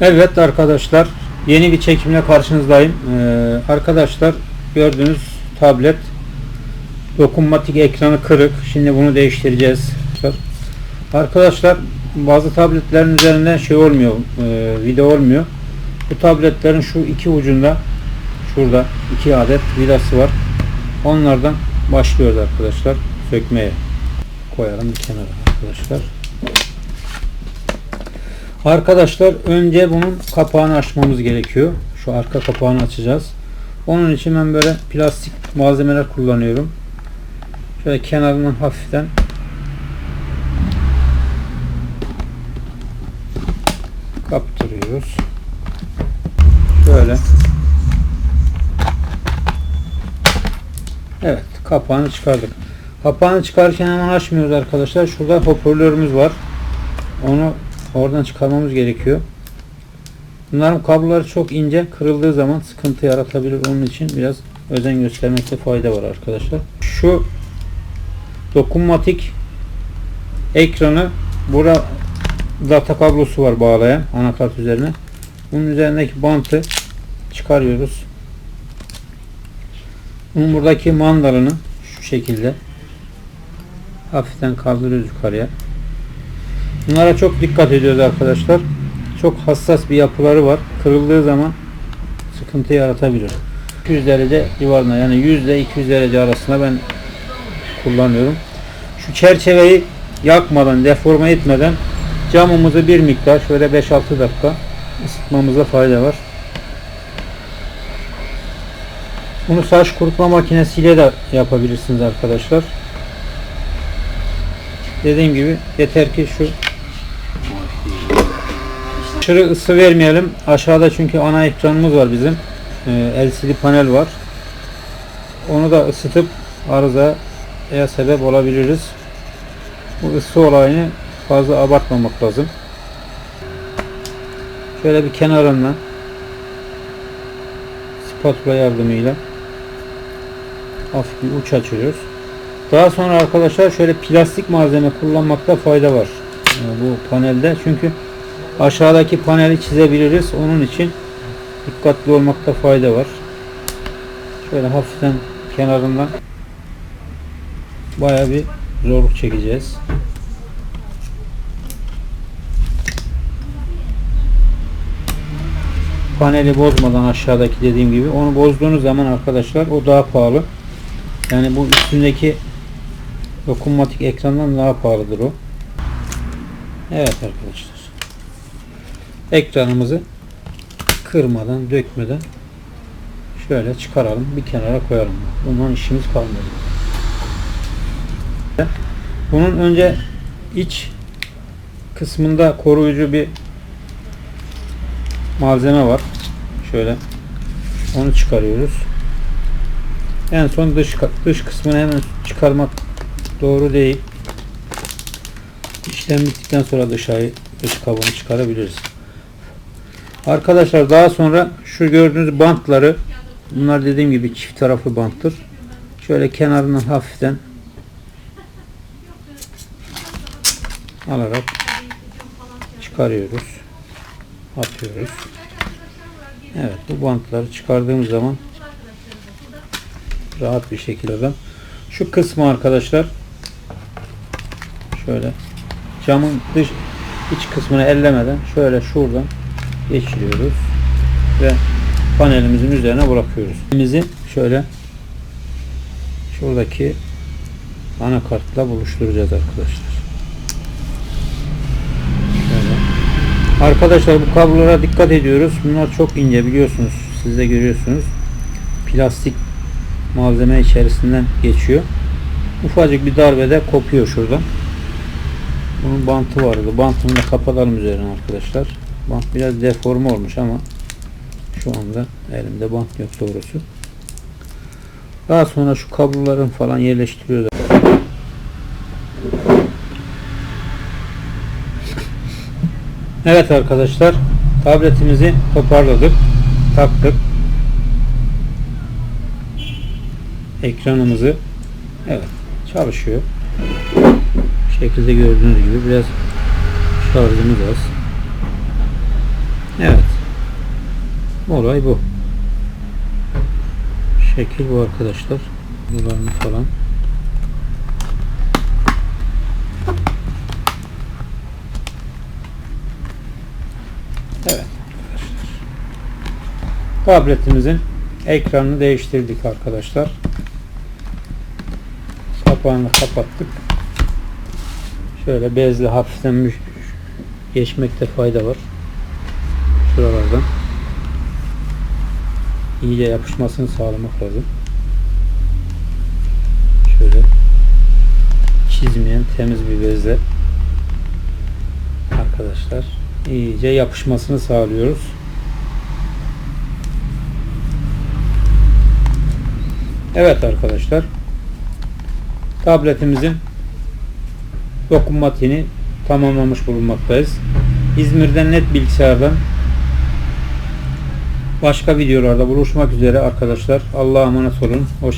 Evet arkadaşlar yeni bir çekimle karşınızdayım. Ee, arkadaşlar gördüğünüz tablet dokunmatik ekranı kırık. Şimdi bunu değiştireceğiz. Arkadaşlar bazı tabletlerin üzerinde şey olmuyor, e, video olmuyor. Bu tabletlerin şu iki ucunda şurada iki adet vidası var. Onlardan başlıyoruz arkadaşlar sökmeye. Koyalım bir kenara arkadaşlar. Arkadaşlar önce bunun kapağını açmamız gerekiyor. Şu arka kapağını açacağız. Onun için ben böyle plastik malzemeler kullanıyorum. Şöyle kenarından hafiften kaptırıyoruz. Şöyle. Evet, kapağını çıkardık. Kapağını çıkarırken hemen açmıyoruz arkadaşlar. Şurada hoparlörümüz var. Onu oradan çıkarmamız gerekiyor. Bunların kabloları çok ince. Kırıldığı zaman sıkıntı yaratabilir. Onun için biraz özen göstermekte fayda var arkadaşlar. Şu dokunmatik ekranı burada data kablosu var bağlayan anakart üzerine. Bunun üzerindeki bantı çıkarıyoruz. Bunun buradaki mandalını şu şekilde hafiften kaldırıyoruz yukarıya. Bunlara çok dikkat ediyoruz arkadaşlar. Çok hassas bir yapıları var. Kırıldığı zaman sıkıntı yaratabilir. 200 derece civarında yani 100 ile 200 derece arasında ben kullanıyorum. Şu çerçeveyi yakmadan, deforme etmeden camımızı bir miktar şöyle 5-6 dakika ısıtmamızda fayda var. Bunu saç kurutma makinesiyle de yapabilirsiniz arkadaşlar. Dediğim gibi yeter ki şu aşırı ısı vermeyelim. Aşağıda çünkü ana ekranımız var bizim. Ee, LCD panel var. Onu da ısıtıp arızaya sebep olabiliriz. Bu ısı olayını fazla abartmamak lazım. Şöyle bir kenarından spatula yardımıyla hafif bir uç açıyoruz. Daha sonra arkadaşlar şöyle plastik malzeme kullanmakta fayda var. Yani bu panelde çünkü aşağıdaki paneli çizebiliriz. Onun için dikkatli olmakta fayda var. Şöyle hafiften kenarından baya bir zorluk çekeceğiz. Paneli bozmadan aşağıdaki dediğim gibi onu bozduğunuz zaman arkadaşlar o daha pahalı. Yani bu üstündeki dokunmatik ekrandan daha pahalıdır o. Evet arkadaşlar. Ekranımızı kırmadan, dökmeden şöyle çıkaralım. Bir kenara koyalım. Bundan işimiz kalmıyor. Bunun önce iç kısmında koruyucu bir malzeme var. Şöyle onu çıkarıyoruz. En son dış dış kısmını hemen çıkarmak doğru değil. İşlem bittikten sonra dışarı dış kabuğunu çıkarabiliriz. Arkadaşlar daha sonra şu gördüğünüz bantları bunlar dediğim gibi çift taraflı banttır. Şöyle kenarından hafiften alarak çıkarıyoruz. Atıyoruz. Evet bu bantları çıkardığımız zaman rahat bir şekilde şu kısmı arkadaşlar şöyle camın dış iç kısmını ellemeden şöyle şuradan geçiriyoruz ve panelimizin üzerine bırakıyoruz. Elimizi şöyle şuradaki anakartla buluşturacağız arkadaşlar. Şöyle. Arkadaşlar bu kablolara dikkat ediyoruz. Bunlar çok ince biliyorsunuz. Siz de görüyorsunuz. Plastik malzeme içerisinden geçiyor. Ufacık bir darbede kopuyor şuradan. Bunun bantı vardı. Bantını da kapatalım üzerine arkadaşlar. Bant biraz deforme olmuş ama şu anda elimde bant yok doğrusu. Daha sonra şu kabloların falan yerleştiriyoruz. Evet arkadaşlar tabletimizi toparladık. Taktık. ekranımızı evet çalışıyor. Bu şekilde gördüğünüz gibi biraz şarjımız az. Evet. Olay bu. Şekil bu arkadaşlar. Buralarını falan. Evet. Tabletimizin ekranını değiştirdik arkadaşlar. Kapağını kapattık. Şöyle bezle hafiften geçmekte fayda var. Şuralardan. iyice yapışmasını sağlamak lazım. Şöyle çizmeyen temiz bir bezle arkadaşlar iyice yapışmasını sağlıyoruz. Evet arkadaşlar tabletimizin dokunmatiğini tamamlamış bulunmaktayız. İzmir'den net bilgisayardan başka videolarda buluşmak üzere arkadaşlar. Allah'a emanet olun. Hoşça